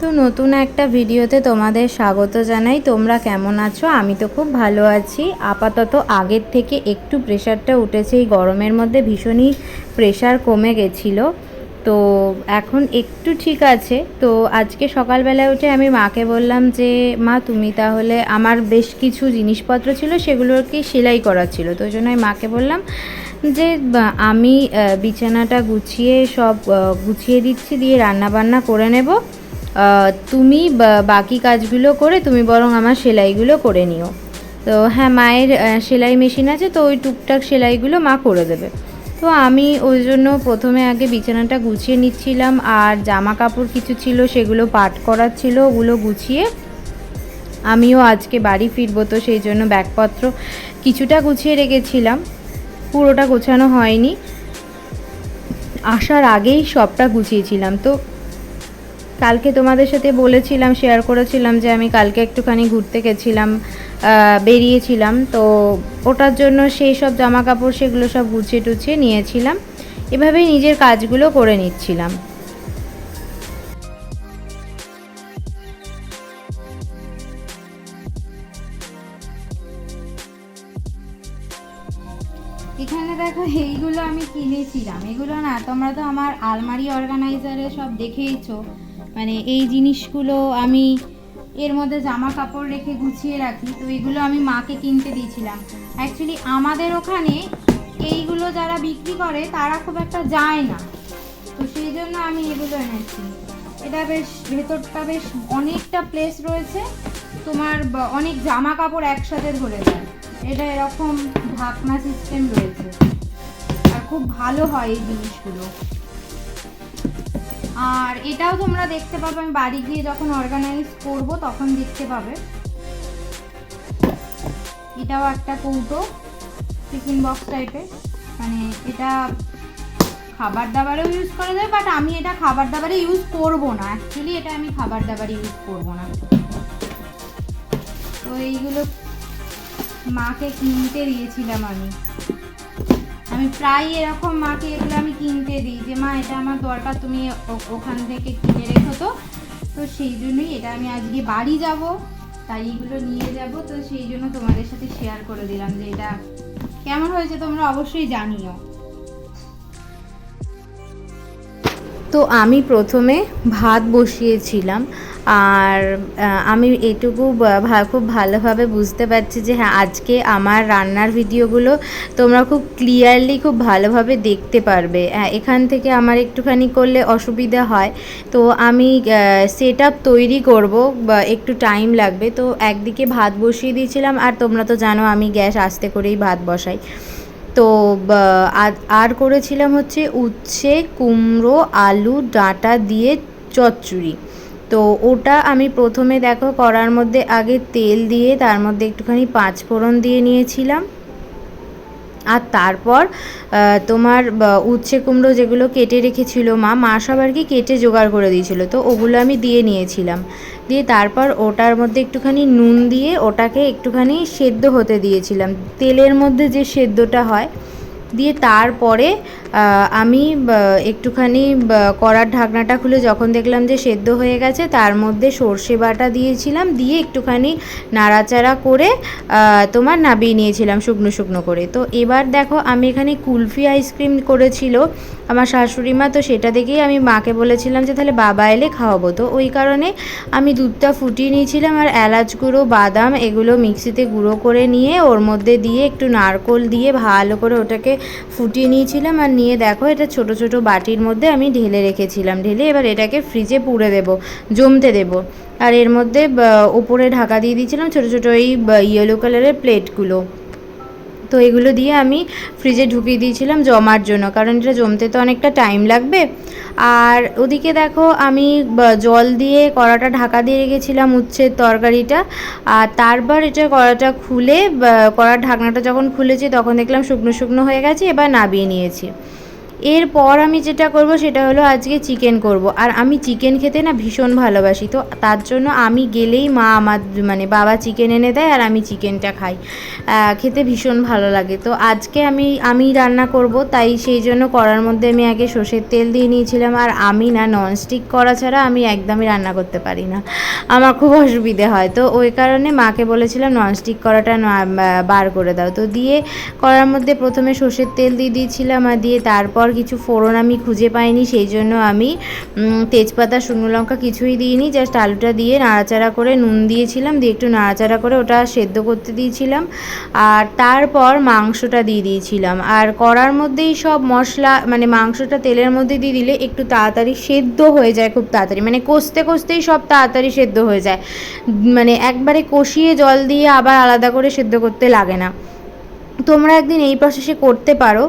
তো নতুন একটা ভিডিওতে তোমাদের স্বাগত জানাই। তোমরা কেমন আছো? আমি তো খুব ভালো আছি। আপাতত আগের থেকে একটু প্রেশারটা উঠেছে, এই গরমের মধ্যে ভীষণই প্রেশার কমে গেছিল। তো এখন একটু ঠিক আছে। তো আজকে সকালবেলায় উঠে আমি মাকে বললাম যে, মা, তুমি তাহলে আমার বেশ কিছু জিনিসপত্র ছিল, সেগুলোকে সেলাই করা ছিল। তো জন্য আমি মাকে বললাম যে আমি বিছানাটা গুছিয়ে সব গুছিয়ে দিচ্ছি, দিয়ে রান্না বান্না করে নেব। তুমি বাকি কাজগুলো করে তুমি বরং আমার সেলাইগুলো করে নিও। তো হ্যাঁ মায়ের সেলাই মেশিন আছে, তো ওই টুকটাক সেলাইগুলো মা করে দেবে। তো আমি ওই জন্য প্রথমে আগে বিছানাটা গুছিয়ে নিচ্ছিলাম, আর জামা কাপড় কিছু ছিল সেগুলো পাট করার ছিল, ওগুলো গুছিয়ে আমিও আজকে বাড়ি ফিরবো, তো সেই জন্য ব্যাগপত্র কিছুটা গুছিয়ে রেখেছিলাম। পুরোটা গোছানো হয়নি। আসার আগেই সবটা গুছিয়েছিলাম। তো কালকে তোমাদের সাথে বলেছিলাম শেয়ার করেছিলাম যে আমি কালকে একটুখানি ঘুরতে গেছিলাম বেরিয়েছিলাম। তো ওটার জন্য সেই সব জামা কাপড় সেগুলো সব গুছিয়ে টুছিয়ে নিয়েছিলাম। এভাবেই নিজের কাজগুলো করে নিচ্ছিলাম। এখানে দেখো, এইগুলো আমি কিনেছিলাম। এগুলো না, তোমরা তো আমার আলমারি অর্গানাইজারে সব দেখেইছো। মানে এই জিনিসগুলো আমি এর মধ্যে জামা কাপড় রেখে গুছিয়ে রাখি, তো এগুলো আমি মাকে কিনতে দিয়েছিলাম। অ্যাকচুয়ালি আমাদের ওখানে এইগুলো যারা বিক্রি করে তারা খুব একটা যায় না। তো সেই জন্য আমি এগুলো এনেছি। এটা বেশ, ভেতরটা বেশ অনেকটা প্লেস রয়েছে। তোমার অনেক জামা কাপড় একসাথে ধরে যায়। এটা এরকম ঢাকনা সিস্টেম রয়েছে। আর খুব ভালো হয় এই জিনিসগুলো। আর এটাও তোমরা দেখতে পাবে, আমি বাড়ি গিয়ে যখন অর্গানাইজ করব তখন দেখতে পাবে। এটাও একটা কৌটো, টিফিন বক্স টাইপের মানে এটা খাবার দাবারেও ইউজ করা যায় বাট আমি এটা খাবার দাবারে ইউজ করব না। অ্যাকচুয়ালি এটা আমি খাবার দাবারে ইউজ করব না। তো এইগুলো মাকে কিনতে দিয়েছিলাম আমি। আমি প্রায় এরকম মাকে এগুলো আমি কিনতে দিই যে, মা, এটা আমার দরকার, তুমি ওখান থেকে কিনে রেখো তো। তো সেই জন্যই এটা আমি আজকে বাড়ি যাব, তাই এগুলো নিয়ে যাব। তো সেই জন্য তোমাদের সাথে শেয়ার করে দিলাম যে এটা কেমন হয়েছে তোমরা অবশ্যই জানিও। তো আমি প্রথমে ভাত বসিয়েছিলাম আর আমি এটুকু খুব ভালোভাবে বুঝতে পারছি যে হ্যাঁ আজকে আমার রান্নার ভিডিওগুলো তোমরা খুব ক্লিয়ারলি খুব ভালোভাবে দেখতে পারবে। এখান থেকে আমার একটুখানি করলে অসুবিধা হয়। তো আমি সেট তৈরি করব বা, একটু টাইম লাগবে। তো একদিকে ভাত বসিয়ে দিয়েছিলাম আর তোমরা তো জানো আমি গ্যাস আস্তে করেই ভাত বসাই। তো আর- করেছিলাম হচ্ছে উচ্ছে, কুমড়ো, আলু, ডাঁটা দিয়ে চচ্চড়ি। তো ওটা আমি প্রথমে দেখো করার মধ্যে আগে তেল দিয়ে তার মধ্যে একটুখানি পাঁচ ফোড়ন দিয়ে নিয়েছিলাম। আর তারপর তোমার উচ্ছে কুমড়ো যেগুলো কেটে রেখেছিল মা মা সব আর কি কেটে জোগাড় করে দিয়েছিল। তো ওগুলো আমি দিয়ে নিয়েছিলাম। দিয়ে তারপর ওটার মধ্যে একটুখানি নুন দিয়ে ওটাকে একটুখানি সেদ্ধ হতে দিয়েছিলাম। তেলের মধ্যে যে সেদ্ধটা হয় দিয়ে তারপরে আমি একটুখানি কড়ার ঢাকনাটা খুলে যখন দেখলাম যে সেদ্ধ হয়ে গেছে, তার মধ্যে সর্ষে বাটা দিয়েছিলাম, দিয়ে একটুখানি নাড়াচাড়া করে তোমার নাবিয়ে নিয়েছিলাম শুকনো শুকনো করে। তো এবার দেখো, আমি এখানে কুলফি আইসক্রিম করেছিল, আমার শাশুড়ি মা, তো সেটা দেখেই আমি মাকে বলেছিলাম যে তাহলে বাবা এলে খাওয়াবো। তো ওই কারণে আমি দুধটা ফুটিয়ে নিয়েছিলাম আর এলাচ গুঁড়ো, বাদাম, এগুলো মিক্সিতে গুঁড়ো করে নিয়ে ওর মধ্যে দিয়ে একটু নারকোল দিয়ে ভালো করে ওটাকে ফুটিয়ে নিয়েছিলাম আর নিয়ে দেখো, এটা ছোট ছোট বাটির মধ্যে আমি ঢেলে রেখেছিলাম। ঢেলে এবার এটাকে ফ্রিজে পুড়ে দেবো, জমতে দেবো। আর এর মধ্যে ওপরে ঢাকা দিয়ে দিয়েছিলাম ছোট ছোট এই ইয়েলো কালারের প্লেটগুলো তো এগুলো দিয়ে আমি ফ্রিজে ঢুকিয়ে দিয়েছিলাম জমার জন্য, কারণ এটা জমতে তো অনেকটা টাইম লাগবে। আর ওদিকে দেখো আমি জল দিয়ে কড়াটা ঢাকা দিয়ে রেখেছিলাম উচ্ছের তরকারিটা। আর তারপর এটা কড়াটা খুলে কড়ার ঢাকনাটা যখন খুলেছি তখন দেখলাম শুকনো শুকনো হয়ে গেছে, এবার নাবিয়ে নিয়েছি। এরপর আমি যেটা করব সেটা হলো আজকে চিকেন করব। আর আমি চিকেন খেতে না ভীষণ ভালোবাসি, তো তার জন্য আমি গেলেই মা আমার মানে বাবা চিকেন এনে দেয় আর আমি চিকেনটা খাই। খেতে ভীষণ ভালো লাগে। তো আজকে আমি আমি রান্না করব, তাই সেই জন্য করার মধ্যে আমি আগে সর্ষের তেল দিয়ে নিয়েছিলাম। আর আমি না ননস্টিক করা ছাড়া আমি একদমই রান্না করতে পারি না। আমার খুব অসুবিধে হয়। তো ওই কারণে মাকে বলেছিলাম ননস্টিক করাটা বার করে দাও। তো দিয়ে করার মধ্যে প্রথমে সর্ষের তেল দিয়ে দিয়েছিলাম। আর দিয়ে তারপর কিছু ফোড়ন আমি খুঁজে পাইনি, সেই জন্য আমি তেজপাতা, শুকনো লঙ্কা কিছুই দিইনি জাস্ট আলুটা দিয়ে নাড়াচাড়া করে নুন দিয়েছিলাম, দিয়ে একটু নাড়াচাড়া করে ওটা সেদ্ধ করতে দিয়েছিলাম, আর তারপর মাংসটা দিয়ে দিয়েছিলাম, আর কড়ার মধ্যেই সব মশলা মানে মাংসটা তেলের মধ্যে দিয়ে দিলে একটু তাড়াতাড়ি সেদ্ধ হয়ে যায়, খুব তাড়াতাড়ি মানে কষতে কষতেই সব তাড়াতাড়ি সেদ্ধ হয়ে যায় মানে একবারে কষিয়ে জল দিয়ে আবার আলাদা করে সেদ্ধ করতে লাগে না। তোমরা একদিন এই প্রসেসে করতে পারো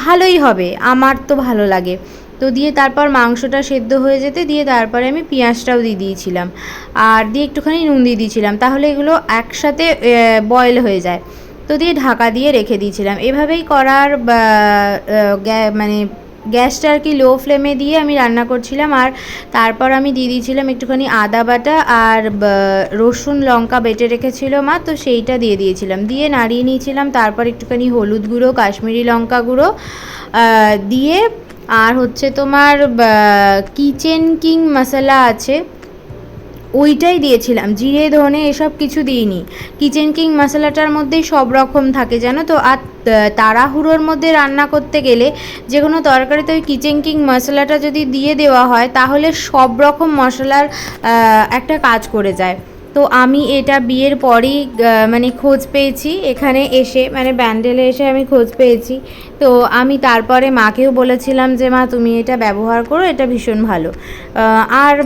ভালোই হবে, আমার তো ভালো লাগে। তো দিয়ে তারপর মাংসটা সেদ্ধ হয়ে যেতে দিয়ে তারপরে আমি পেঁয়াজটাও দিয়ে দিয়েছিলাম। আর দিয়ে একটুখানি নুন দিয়ে দিয়েছিলাম, তাহলে এগুলো একসাথে বয়েল হয়ে যায়। তো দিয়ে ঢাকা দিয়ে রেখে দিয়েছিলাম। এভাবেই করার মানে গ্যাসটা আর কি লো ফ্লেমে দিয়ে আমি রান্না করছিলাম আর তারপর আমি দিয়ে দিয়েছিলাম একটুখানি আদা বাটা আর রসুন লঙ্কা বেটে রেখেছিল মা, তো সেইটা দিয়ে দিয়েছিলাম। দিয়ে নাড়িয়ে নিয়েছিলাম, তারপর একটুখানি হলুদ গুঁড়ো, কাশ্মীরি লঙ্কা গুঁড়ো দিয়ে আর হচ্ছে তোমার কিচেন কিং মশলা আছে। ওইটাই দিয়েছিলাম। জিরে, ধনে এসব কিছু দিইনি। কিচেন কিং মশলাটার মধ্যেই সব রকম থাকে, জানো তো? আর তাড়াহুড়োর মধ্যে রান্না করতে গেলে যে কোনো তরকারিতে ওই কিচেন কিং মশলাটা যদি দিয়ে দেওয়া হয়, তাহলে সব রকম মশলার একটা কাজ করে যায়। তো আমি এটা বিয়ের পরেই মানে খোঁজ পেয়েছি। এখানে এসে মানে ব্যান্ডেলে এসে আমি খোঁজ পেয়েছি। তো আমি তারপরে মাকেও বলেছিলাম যে, মা, তুমি এটা ব্যবহার করো, এটা ভীষণ ভালো। আর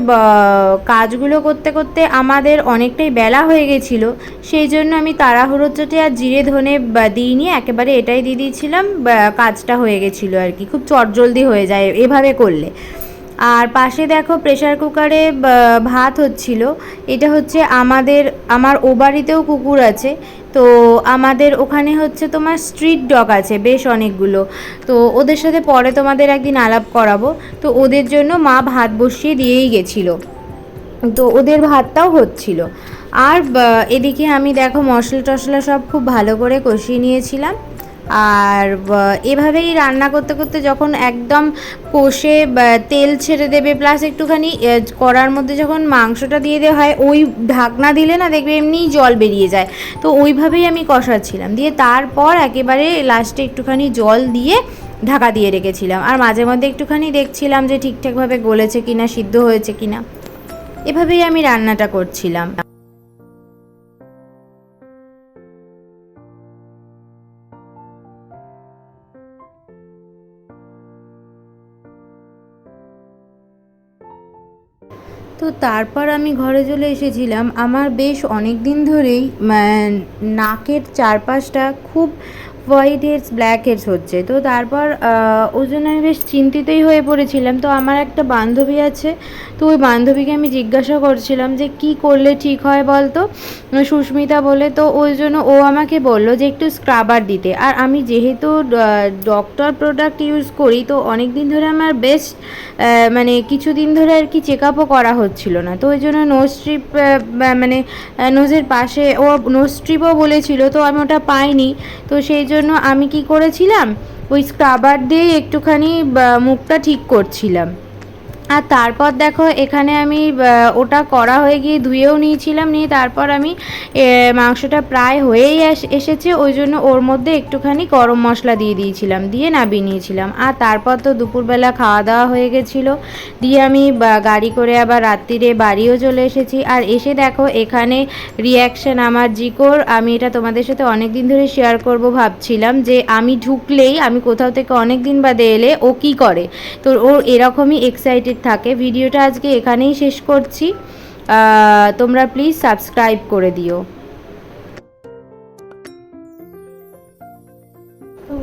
কাজগুলো করতে করতে আমাদের অনেকটাই বেলা হয়ে গেছিল। সেই জন্য আমি তাড়াহুড়োর চোটে আর জিরে ধনে দিইনি। একেবারে এটাই দিয়ে দিয়েছিলাম কাজটা হয়ে গেছিল আর কি। খুব চটজলদি হয়ে যায় এভাবে করলে। আর পাশে দেখো প্রেসার কুকারে ভাত হচ্ছিল। এটা হচ্ছে আমাদের, আমার ও বাড়িতেও কুকুর আছে। তো আমাদের ওখানে হচ্ছে তোমার স্ট্রিট ডগ আছে বেশ অনেকগুলো। তো ওদের সাথে পরে তোমাদের একদিন আলাপ করাবো। তো ওদের জন্য মা ভাত বসিয়ে দিয়েই গেছিল। তো ওদের ভাতটাও হচ্ছিল। আর এদিকে আমি দেখো মশলা টশলা সব খুব ভালো করে কষিয়ে নিয়েছিলাম। আর এভাবেই রান্না করতে করতে যখন একদম কষে তেল ছেড়ে দেবে প্লাস একটুখানি কড়ার মধ্যে যখন মাংসটা দিয়ে দেওয়া হয়, ওই ঢাকনা দিলে না দেখবে এমনিই জল বেরিয়ে যায়। তো ওইভাবেই আমি কষাচ্ছিলাম। দিয়ে তারপর একেবারে লাস্টে একটুখানি জল দিয়ে ঢাকা দিয়ে রেখেছিলাম। আর মাঝে মধ্যে একটুখানি দেখছিলাম যে ঠিকঠাকভাবে গলেছে কিনা, সিদ্ধ হয়েছে কিনা। এভাবেই আমি রান্নাটা করছিলাম। তো তারপর আমি ঘরে চলে এসেছিলাম। আমার বেশ অনেক দিন ধরেই নাকের চারপাশটা খুব হোয়াইট হেডস ব্ল্যাক হেডস হচ্ছে। তো তারপর ওই জন্য আমি বেশ চিন্তিতই হয়ে পড়েছিলাম। তো আমার একটা বান্ধবী আছে তো ওই বান্ধবীকে আমি জিজ্ঞাসা করছিলাম যে কি করলে ঠিক হয় বলতো? সুস্মিতা বলে তো ওই জন্য ও আমাকে বলল যে একটু স্ক্রাবার দিতে। আর আমি যেহেতু ডক্টর প্রোডাক্ট ইউজ করি তো অনেক দিন ধরে আমার আহ, মানে কিছুদিন ধরে আর কি চেক আপও করা হচ্ছিল না। তো ওই জন্য নোজ স্ট্রিপ মানে নোজের পাশে ও নোজ স্ট্রিপও বলেছিল তো আমি ওটা পাইনি। তো সেই জন্য আমি কি করেছিলাম? ওই স্ক্রাবার দিয়ে একটুখানি মুখটা ঠিক করছিলাম। আর তারপর দেখো, এখানে আমি ওটা করা হয়ে গিয়ে ধুয়েও নিয়েছিলাম, নিয়ে তারপর আমি মাংসটা প্রায় হয়েই এস- এসেছে, ওই জন্য ওর মধ্যে একটুখানি গরম মশলা দিয়ে দিয়েছিলাম, দিয়ে নাবিয়ে নিয়েছিলাম। আর তারপর তো দুপুরবেলা খাওয়া দাওয়া হয়ে গেছিল, দিয়ে আমি গাড়ি করে আবার রাত্রিরে বাড়িও চলে এসেছি। আর এসে দেখো, এখানে রিয়াকশন আমার জিকোর, আমি এটা তোমাদের সাথে অনেক দিন ধরে শেয়ার করব ভাবছিলাম যে আমি ঢুকলেই, আমি কোথাও থেকে অনেক দিন বাদে এলে ও কি করে? তো ও এরকমই এক্সাইটেড থাকে। ভিডিওটা আজকে এখানেই শেষ করছি। তোমরা প্লিজ সাবস্ক্রাইব করে দিও।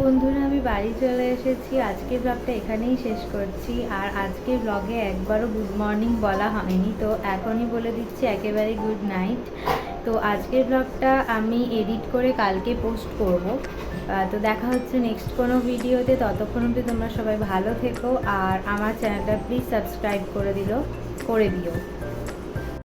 বন্ধুরা, আমি বাড়ি চলে এসেছি। আজকের ব্লগটা এখানেই শেষ করছি। আর আজকের ব্লগে একবারও গুড মর্নিং বলা হয়নি। তো এখনই বলে দিচ্ছি একেবারে গুড নাইট তো আজকের ব্লগটা আমি এডিট করে কালকে পোস্ট করব। তো দেখা হচ্ছে নেক্সট কোনো ভিডিওতে ততক্ষণ অবধি তোমরা সবাই ভালো থেকো আর আমার চ্যানেলটা প্লিজ সাবস্ক্রাইব করে দিল, করে দিও।